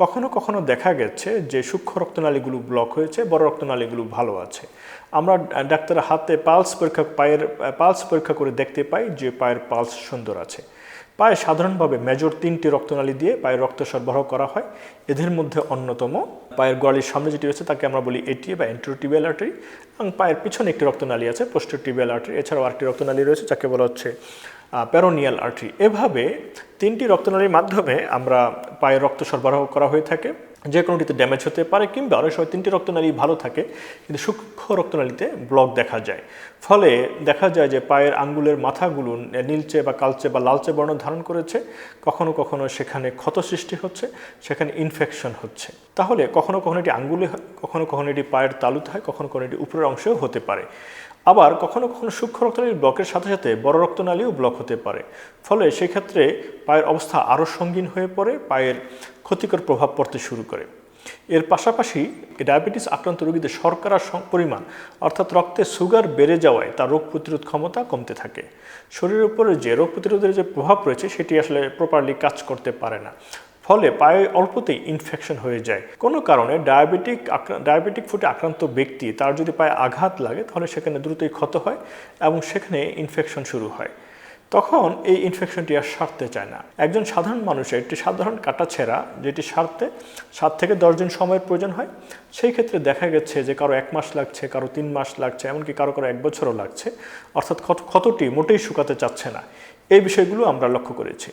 কখনো কখনো দেখা গেছে যে সূক্ষ্ম রক্তনালীগুলো ব্লক হয়েছে, বড় রক্তনালীগুলো ভালো আছে। আমরা ডাক্তারের হাতে পালস পরীক্ষা, পায়ের পালস পরীক্ষা করে দেখতে পাই যে পায়ের পালস সুন্দর আছে। পায়ে সাধারণভাবে মেজর তিনটি রক্তনালী দিয়ে পায়ের রক্ত সরবরাহ করা হয়। এদের মধ্যে অন্যতম পায়ের গোড়ালির সামনে যেটি রয়েছে তাকে আমরা বলি এটি বা এন্ট্রোটিবিয়াল আর্টারি এবং পায়ের পিছনে একটি রক্তনালী আছে পোস্টোটিবিয়াল আর্টারি এছাড়াও আরেকটি রক্তনালী রয়েছে যাকে বলা হচ্ছে প্যারোনিয়াল আর্টারি এভাবে তিনটি রক্তনালীর মাধ্যমে আমরা পায়ের রক্ত সরবরাহ করা হয়ে থাকে। যে কোনোটিতে ড্যামেজ হতে পারে কিংবা অনেক সময় তিনটি রক্তনালী ভালো থাকে, কিন্তু সূক্ষ্ম রক্তনালীতে ব্লক দেখা যায়। ফলে দেখা যায় যে পায়ের আঙ্গুলের মাথাগুলো নীলচে বা কালচে বা লালচে বর্ণ ধারণ করেছে। কখনো কখনো সেখানে ক্ষত সৃষ্টি হচ্ছে, সেখানে ইনফেকশন হচ্ছে। তাহলে কখনো কখনো এটি আঙ্গুলে হয়, কখনো কখনো এটি পায়ের তালুতে হয়, কখনো কখনো এটি উপরের অংশেও হতে পারে। আবার কখনো কখনো সূক্ষ্ম রক্তনালীর ব্লকের সাথে সাথে বড় রক্তনালীও ব্লক হতে পারে। ফলে সেক্ষেত্রে পায়ের অবস্থা আরও সঙ্গীন হয়ে পড়ে, পায়ের ক্ষতিকর প্রভাব পড়তে শুরু করে। এর পাশাপাশি ডায়াবেটিস আক্রান্ত রোগীদের শর্করার পরিমাণ, অর্থাৎ রক্তে সুগার বেড়ে যাওয়ায় তার রোগ প্রতিরোধ ক্ষমতা কমতে থাকে। শরীরের উপরে যে রোগ প্রতিরোধের যে প্রভাব রয়েছে, সেটি আসলে প্রপারলি কাজ করতে পারে না। ফলে পায়ে অল্পতেই ইনফেকশন হয়ে যায়। কোনো কারণে ডায়াবেটিক ডায়াবেটিক ফুটে আক্রান্ত ব্যক্তি তার যদি পায়ে আঘাত লাগে, তাহলে সেখানে দ্রুতই ক্ষত হয় এবং সেখানে ইনফেকশন শুরু হয়। তখন এই ইনফেকশনটি আর সারতে চায় না। একজন সাধারণ মানুষের একটি সাধারণ কাটা ছেঁড়া যেটি সারতে সাত থেকে দশ দিন সময়ের প্রয়োজন হয়, সেই ক্ষেত্রে দেখা গেছে যে কারও এক মাস লাগছে, কারও তিন মাস লাগছে, এমনকি কারও কারও এক বছরও লাগছে। অর্থাৎ ক্ষতটি মোটেই শুকাতে চাচ্ছে না। এই বিষয়গুলো আমরা লক্ষ্য করেছি।